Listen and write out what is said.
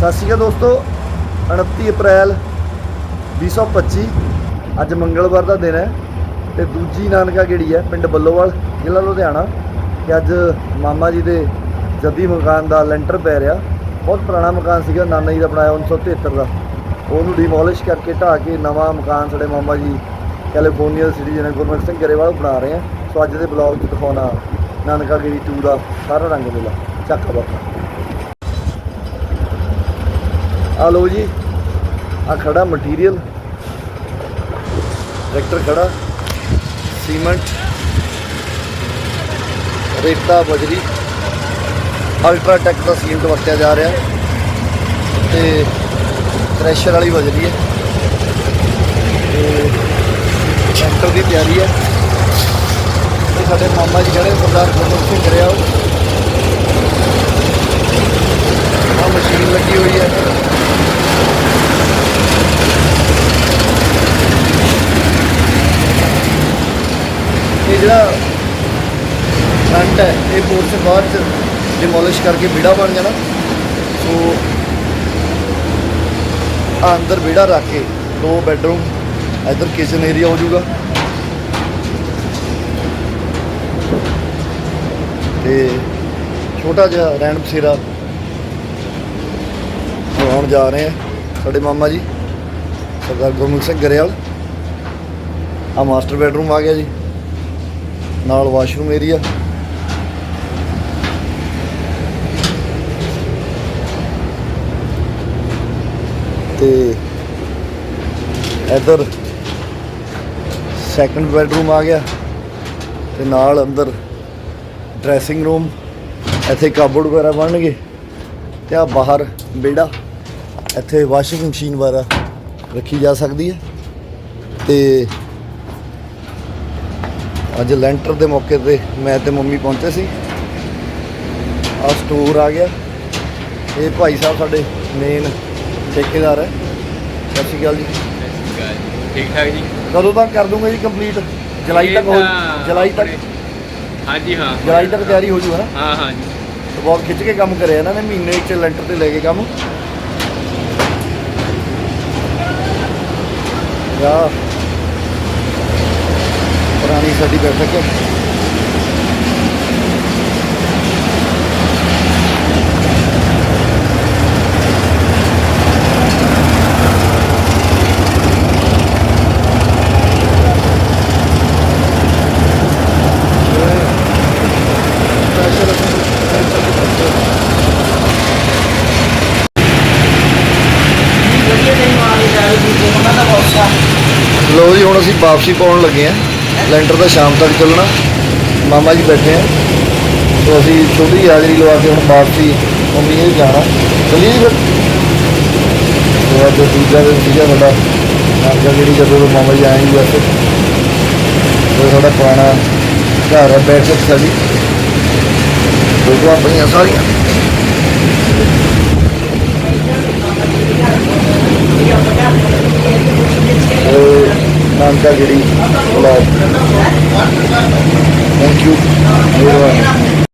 ਸਤਿ ਸ਼੍ਰੀ ਅਕਾਲ ਦੋਸਤੋ 29 ਅਪ੍ਰੈਲ 2025 ਅੱਜ ਮੰਗਲਵਾਰ ਦਾ ਦਿਨ ਹੈ ਤੇ ਦੂਜੀ ਨਾਨਕਾ ਗੇੜੀ ਹੈ ਪਿੰਡ ਬੱਲੋਵਾਲ, ਜ਼ਿਲ੍ਹਾ ਲੁਧਿਆਣਾ, ਤੇ ਅੱਜ ਮਾਮਾ ਜੀ ਦੇ ਜੱਦੀ ਮਕਾਨ ਦਾ ਲੈਂਟਰ ਪੈ ਰਿਹਾ। ਬਹੁਤ ਪੁਰਾਣਾ ਮਕਾਨ ਸੀਗਾ, ਨਾਨਾ ਜੀ ਦਾ ਬਣਾਇਆ 1973 ਦਾ। ਉਹਨੂੰ ਡਿਮੋਲਿਸ਼ ਕਰਕੇ ਢਾਹ ਕੇ ਨਵਾਂ ਮਕਾਨ ਸਾਡੇ ਮਾਮਾ ਜੀ ਕੈਲੀਫੋਰਨੀਆ ਦੇ ਸਿਟੀਜ਼ਨ ਗੁਰਮੁਖ ਸਿੰਘ ਗਰੇਵਾਲ ਬਣਾ ਰਹੇ ਆ। ਸੋ ਅੱਜ ਦੇ ਬਲੌਗ 'ਚ ਦਿਖਾਉਣਾ ਨਾਨਕਾ ਗੇੜੀ 2 ਦਾ ਸਾਰਾ ਰੰਗ ਮੇਲਾ ਚੱਕ ਬੱਕਾ ਆ ਲਓ ਜੀ ਆ ਖੜਾ ਮਟੀਰੀਅਲ ਟਰੈਕਟਰ ਖੜਾ। ਸੀਮੈਂਟ ਰੇਤਾ, ਬਜਰੀ। ਅਲਟਰਾ ਟੈਕ ਦਾ ਸੀਮੈਂਟ ਵਰਤਿਆ ਜਾ ਰਿਹਾ। ਤੇ ਕ੍ਰੈਸ਼ਰ ਵਾਲੀ ਬਜਰੀ ਹੈ। ਤੇ ਟਰੈਕਟਰ ਦੀ ਤਿਆਰੀ ਹੈ। ਤੇ ਸਾਡੇ ਮਾਮਾ ਜੀ ਜਿਹੜੇ ਸਰਦਾਰ ਗੁਰਮੁਖ ਸਿੰਘ ਕਰਿਆ ਆ ਮਸ਼ੀਨ ਲੱਗੀ ਹੋਈ ਹੈ। ਜਿਹੜਾ ਫਰੰਟ ਹੈ, ਇਹ ਪੋਰਸ਼ਨ ਬਾਅਦ ਚ ਡਿਮੋਲਿਸ਼ ਕਰਕੇ ਵਿੜਾ ਬਣ ਜਾਣਾ। ਸੋ ਆ ਅੰਦਰ ਵਿੜਾ ਰੱਖ ਕੇ ਦੋ ਬੈਡਰੂਮ ਇੱਧਰ ਕਿਚਨ ਏਰੀਆ ਹੋ ਜਾਊਗਾ। ਤੇ ਛੋਟਾ ਜਿਹਾ ਰਹਿਣ ਬਸੇਰਾ ਬਣਾਉਣ ਜਾ ਰਹੇ ਆ ਸਾਡੇ ਮਾਮਾ ਜੀ, ਸਰਦਾਰ ਗੁਰਮੁਖ ਸਿੰਘ ਗਰੇਵਾਲ। ਆ ਮਾਸਟਰ ਬੈਡਰੂਮ ਆ ਗਿਆ ਜੀ। ਨਾਲ ਵਾਸ਼ਰੂਮ ਏਰੀਆ। ਤੇ ਇੱਧਰ ਸੈਕੰਡ ਬੈਡਰੂਮ ਆ ਗਿਆ। ਤੇ ਨਾਲ ਅੰਦਰ ਡਰੈਸਿੰਗ ਰੂਮ ਇੱਥੇ ਕਾਬੜ ਵਗੈਰਾ ਬਣਨਗੇ। ਤੇ ਆ ਬਾਹਰ ਵਿਹੜਾ, ਇੱਥੇ ਵਾਸ਼ਿੰਗ ਮਸ਼ੀਨ ਵਗੈਰਾ ਰੱਖੀ ਜਾ ਸਕਦੀ ਹੈ। ਤੇ ਅੱਜ ਲੈਂਟਰ ਦੇ ਮੌਕੇ ਤੇ ਮੈਂ ਤੇ ਮੰਮੀ ਪਹੁੰਚੇ ਸੀ। ਆ ਸਟੋਰ ਆ ਗਿਆ। ਇਹ ਭਾਈ ਸਾਹਿਬ ਸਾਡੇ ਮੇਨ ਠੇਕੇਦਾਰ ਹੈ। ਸਤਿ ਸ਼੍ਰੀ ਅਕਾਲ ਜੀ। ਠੀਕ ਠਾਕ ਜੀ ਕਦੋਂ ਤੱਕ ਕਰ ਦੂੰਗਾ ਜੀ ਕੰਪਲੀਟ ਜੁਲਾਈ ਤੱਕ ਹੋ ਜੁਲਾਈ ਤੱਕ। ਹਾਂਜੀ ਹਾਂ। ਜੁਲਾਈ ਤੱਕ ਤਿਆਰੀ ਹੋ ਜੂ ਹੈ ਨਾ? ਹਾਂ ਹਾਂ ਜੀ। ਬਹੁਤ ਖਿੱਚ ਕੇ ਕੰਮ ਕਰਿਆ ਇਹਨਾਂ ਨੇ ਮਹੀਨੇ ਇੱਕ ਲੈਂਟਰ ਤੇ ਲੈ ਕੇ ਕੰਮ। ਯਾ ਪੁਰਾਣੀ ਸਾਡੀ ਬੈਠਕ ਹੈ। ਲੋ ਜੀ ਹੁਣ ਅਸੀਂ ਵਾਪਸੀ ਪਾਉਣ ਲੱਗੇ ਆ ਲੈਂਟਰ ਤਾਂ ਸ਼ਾਮ ਤੱਕ ਚੱਲਣਾ। ਮਾਮਾ ਜੀ ਬੈਠੇ ਆ। ਤੋਂ ਅਸੀਂ ਛੋਟੀ ਹਾਜ਼ਰੀ ਲਵਾ ਕੇ ਹੁਣ ਵਾਪਸੀ ਮੰਮੀ ਨੇ ਜਾਣਾ। ਚੱਲੀਏ ਜੀ ਫਿਰ। ਤੇ ਅੱਜ ਦੂਜਾ ਦਿਨ ਸੀਗਾ ਸਾਡਾ। ਨਾਨਕਾ ਜਿਹੜੀ ਜਦੋਂ ਮਾਮਾ ਜੀ ਆਏ ਜੀ ਉਹ ਸਾਡਾ ਪੁਰਾਣਾ ਘਰ ਹੈ ਬੈਠਕ ਸਾਡੀ। ਫੋਟੋਆਂ ਪਈਆਂ ਸਾਰੀਆਂ। ਤੇ ਨਾਨਕਾ ਜਿਹੜੀ ਬਲੌਗ ਥੈਂਕ ਯੂ ਮਿਹਰਬਾਨੀ